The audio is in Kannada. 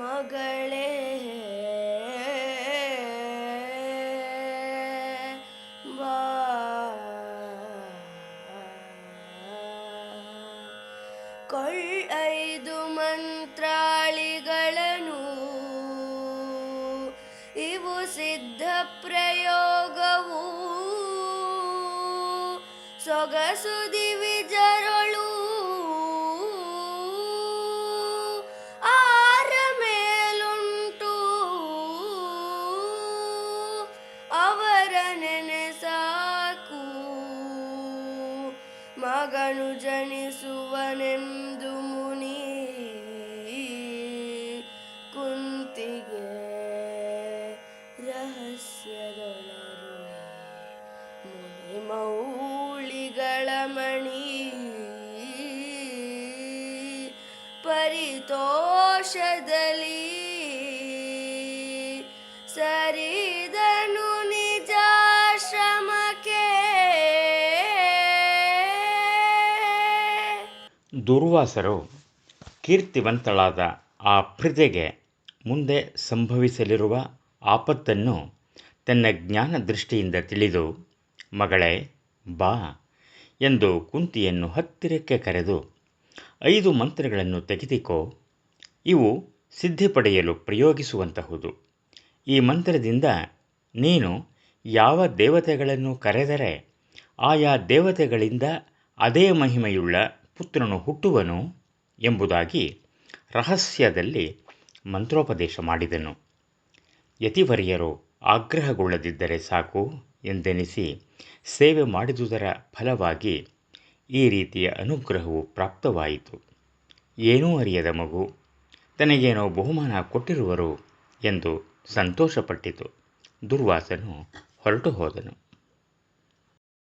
ಮಗಳೇ. ಬಾ. ಐದು ಮಂತ್ರಾಳಿಗಳನ್ನು ಇವು ಸಿದ್ಧ ಪ್ರಯೋಗವು ಸೊಗಸು ದಿವಿಜರಳು ಮಗನು ಜನಿಸುವನೆಂದು ಮುನಿ ಕುಂತಿಗೆ ರಹಸ್ಯದೊಳರುವೆ. ಮುನಿ ಮೌಳಿಗಳ ಮಣಿ ಪರಿತೋಷದಲ್ಲಿ ದುರ್ವಾಸರು ಕೀರ್ತಿವಂತಳಾದ ಆ ಪ್ರಜೆಗೆ ಮುಂದೆ ಸಂಭವಿಸಲಿರುವ ಆಪತ್ತನ್ನು ತನ್ನ ಜ್ಞಾನ ದೃಷ್ಟಿಯಿಂದ ತಿಳಿದು, ಮಗಳೇ, ಬಾ ಎಂದು ಕುಂತಿಯನ್ನು ಹತ್ತಿರಕ್ಕೆ ಕರೆದು ಐದು ಮಂತ್ರಗಳನ್ನು ತೆಗೆದುಕೋ, ಇವು ಸಿದ್ಧಿ ಪಡೆಯಲು ಪ್ರಯೋಗಿಸುವಂತಹುದು. ಈ ಮಂತ್ರದಿಂದ ನೀನು ಯಾವ ದೇವತೆಗಳನ್ನು ಕರೆದರೆ, ಆಯಾ ದೇವತೆಗಳಿಂದ ಅದೇ ಮಹಿಮೆಯುಳ್ಳ ಪುತ್ರನು ಹುಟ್ಟುವನು ಎಂಬುದಾಗಿ ರಹಸ್ಯದಲ್ಲಿ ಮಂತ್ರೋಪದೇಶ ಮಾಡಿದನು. ಯತಿವರಿಯರು ಆಗ್ರಹಗೊಳ್ಳದಿದ್ದರೆ ಸಾಕು ಎಂದೆನಿಸಿ ಸೇವೆ ಮಾಡಿದುದರ ಫಲವಾಗಿ ಈ ರೀತಿಯ ಅನುಗ್ರಹವು ಪ್ರಾಪ್ತವಾಯಿತು. ಏನೂ ಅರಿಯದ ಮಗು, ತನಗೇನೋ ಬಹುಮಾನ ಕೊಟ್ಟಿರುವರು ಎಂದು ಸಂತೋಷಪಟ್ಟಿತು. ದುರ್ವಾಸನು ಹೊರಟು ಹೋದನು